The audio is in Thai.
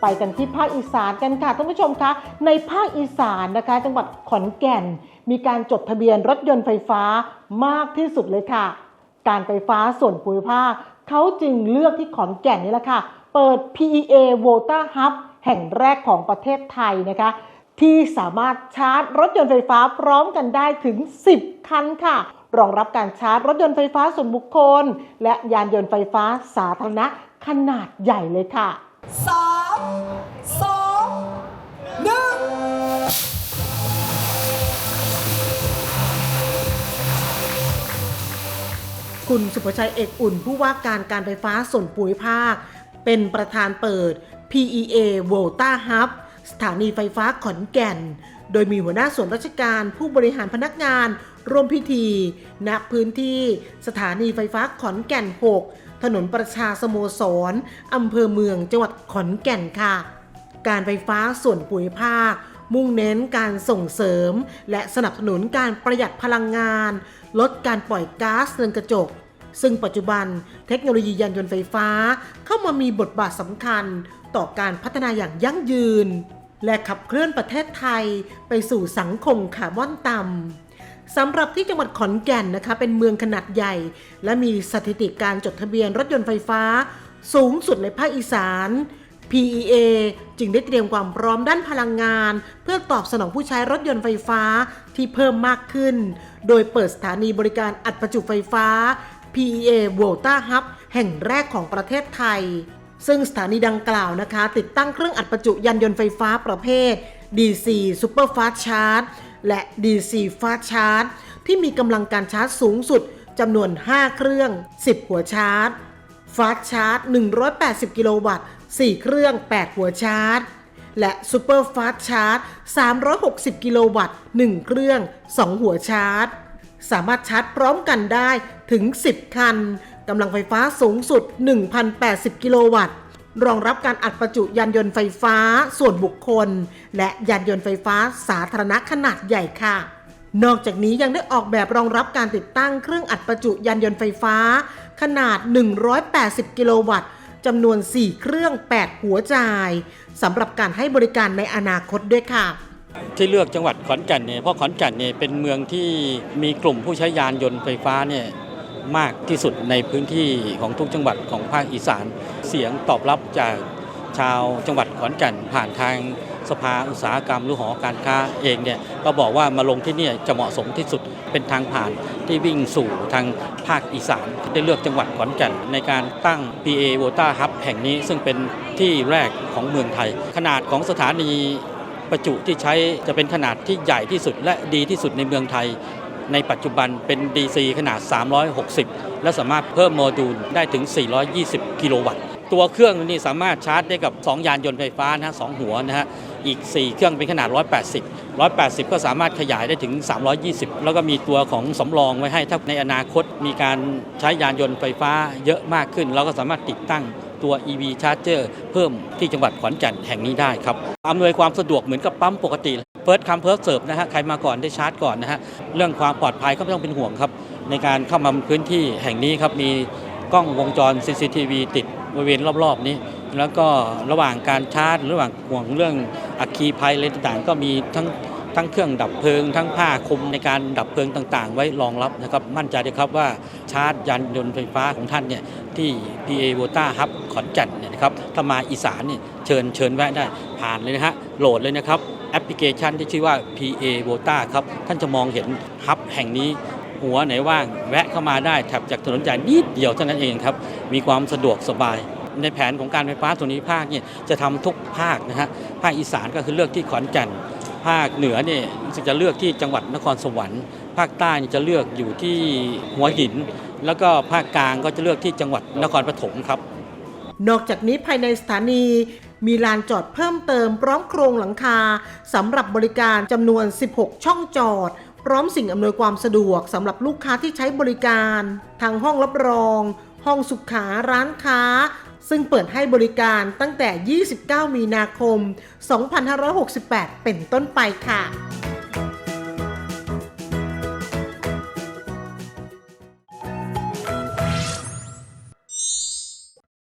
ไปกันที่ภาคอีสานกันค่ะท่านผู้ชมคะในภาคอีสานนะคะ จังหวัดขอนแก่น มีการจดทะเบียนรถยนต์ไฟฟ้ามากที่สุดเลยค่ะ การไฟฟ้าส่วนภูมิภาคเขาจึงเลือกที่ขอนแก่นนี่แหละค่ะ เปิด PEA v o t a Hub แห่งแรกของประเทศไทยนะคะ ที่สามารถชาร์จรถยนต์ไฟฟ้าพร้อมกันได้ถึง 10 คันค่ะรองรับการชาร์จรถยนต์ไฟฟ้าส่วนบุคคล และยานยนต์ไฟฟ้าสาธารณะขนาดใหญ่เลยค่ะ สองหนึ่งคุณสุภชัยเอกอุ่น ผู้ว่าการการไฟฟ้าส่วนภูมิภาค เป็นประธานเปิด PEA Volta Hub สถานีไฟฟ้าขอนแก่น โดยมีหัวหน้าส่วนราชการผู้บริหารพนักงาน ร่วมพิธีณพื้นที่สถานีไฟฟ้าขอนแก่น 6 ถนนประชาสโมสรอำเภอเมืองจังหวัดขอนแก่นค่ะ การไฟฟ้าส่วนภูมิภาค มุ่งเน้นการส่งเสริม และสนับสนุนการประหยัดพลังงาน ลดการปล่อยก๊าซเรือนกระจก ซึ่งปัจจุบันเทคโนโลยียานยนต์ไฟฟ้าเข้ามามีบทบาทสำคัญต่อการพัฒนาอย่างยั่งยืน และขับเคลื่อนประเทศไทยไปสู่สังคมคาร์บอนต่ำ สำหรับที่จังหวัดขอนแก่นนะคะ เป็นเมืองขนาดใหญ่ และมีสถิติการจดทะเบียนรถยนต์ไฟฟ้า สูงสุดในภาคอีสาน PEA จึงได้เตรียมความพร้อมด้านพลังงาน เพื่อตอบสนองผู้ใช้รถยนต์ไฟฟ้าที่เพิ่มมากขึ้น โดยเปิดสถานีบริการอัดประจุไฟฟ้า PEA Volta Hub แห่งแรกของประเทศไทย ซึ่งสถานีดังกล่าวนะคะ ติดตั้งเครื่องอัดประจุยานยนต์ไฟฟ้าประเภท DC Super Fast Charge และ DC Fast Charge ที่มีกำลังการชาร์จสูงสุดจำนวน 5 เครื่อง 10 หัวชาร์จฟาชาร์จ 180 กิโลวัตต์ 4 เครื่อง 8 หัวชาร์จ และซูเปอร์ฟาชาร์จ 360 กิโลวัตต์ 1 เครื่อง 2 หัวชาร์จ สามารถชาร์จพร้อมกันได้ถึง 10 คัน กำลังไฟฟ้าสูงสุด 1,080 กิโลวัตต์ รองรับการอัดประจุยานยนต์ไฟฟ้าส่วนบุคคล และยานยนต์ไฟฟ้าสาธารณะขนาดใหญ่ค่ะ นอกจากนี้ยังได้ออกแบบรองรับการติดตั้งเครื่องอัดประจุยานยนต์ไฟฟ้า ขนาด 180 กิโลวัตต์จำนวน 4 เครื่อง 8 หัวจ่ายสำหรับการให้บริการในอนาคตด้วยค่ะที่เลือกจังหวัดขอนแก่นเนี่ยเพราะขอนแก่นเนี่ยเป็นเมืองที่มีกลุ่มผู้ใช้ยานยนต์ไฟฟ้าเนี่ย มากที่สุดในพื้นที่ของทุกจังหวัดของภาคอีสาน เสียงตอบรับจากชาวจังหวัดขอนแก่นผ่านทางสภาอุตสาหกรรมหรือหอการค้าเองเนี่ยก็บอกว่ามาลงที่นี่จะเหมาะสมที่สุดเป็นทางผ่านที่วิ่งสู่ทางภาคอีสานได้เลือกจังหวัดขอนแก่นในการตั้ง PA v o t a Hub แห่งนี้ซึ่งเป็นที่แรกของเมืองไทย ขนาดของสถานีประจุที่ใช้จะเป็นขนาดที่ใหญ่ที่สุดและดีที่สุดในเมืองไทย ในปัจจุบันเป็น DC ขนาด 360 และสามารถเพิ่มโมดูลได้ถึง 420 กิโลวัตต์ ตัวเครื่องนี้สามารถชาร์จได้กับ 2 ยานยนต์ไฟฟ้านะฮะสองหัวนะฮะ อีก 4 เครื่องเป็นขนาด 180 180 ก็สามารถขยายได้ถึง 320 แล้วก็มีตัวของสำรองไว้ให้ ถ้าในอนาคตมีการใช้ยานยนต์ไฟฟ้าเยอะมากขึ้น เราก็สามารถติดตั้ง ตัว EV Charger เพิ่มที่จังหวัดขอนแก่นแห่งนี้ได้ครับอำนวยความสะดวกเหมือนกับปั๊มปกติ First come first serve นะฮะใครมาก่อนได้ชาร์จก่อนนะฮะเรื่องความปลอดภัยก็ไม่ต้องเป็นห่วงครับ ในการเข้ามาพื้นที่แห่งนี้ครับมีกล้องวงจร CCTV ติดบริเวณรอบๆนี้ แล้วก็ระหว่างการชาร์จระหว่างห่วงเรื่องอัคคีภัยอะไรต่างๆ ก็มีทั้ง ทั้งเครื่องดับเพลิง ทั้งผ้าคลุมในการดับเพลิงต่าง ๆ ไว้รองรับนะครับมั่นใจเลยครับว่าชาร์จยานยนต์ไฟฟ้าของท่านเนี่ยที่ PA v o t a Hub ขอนแก่นเนี่ยนะครับถ้ามาอีสานเนี่ยเชิญเชิญแวะได้ผ่านเลยนะฮะโหลดเลยนะครับแอปพลิเคชันที่ชื่อว่า PA v o t a ครับท่านจะมองเห็นฮับแห่งนี้หัวไหนว่างแวะเข้ามาได้แถบจากถนนใหญ่นิดเดียวเท่านั้นเองครับ มีความสะดวกสบาย ในแผนของการไฟฟ้าส่วนนี้ภาคเนี่ยจะทำทุกภาคนะฮะภาคอีสานก็คือเลือกที่ขอนแก่น ภาคเหนือเนี่ยจะเลือกที่จังหวัดนครสวรรค์ ภาคใต้จะเลือกอยู่ที่หัวหิน แล้วก็ภาคกลางก็จะเลือกที่จังหวัดนครปฐมครับ นอกจากนี้ภายในสถานีมีลานจอดเพิ่มเติมพร้อมโครงหลังคาสำหรับบริการจำนวน 16 ช่องจอด พร้อมสิ่งอำนวยความสะดวกสำหรับลูกค้าที่ใช้บริการ ทางห้องรับรอง ห้องสุขาร้านค้า ซึ่งเปิดให้บริการตั้งแต่ 29 มีนาคม 2568 เป็นต้นไปค่ะ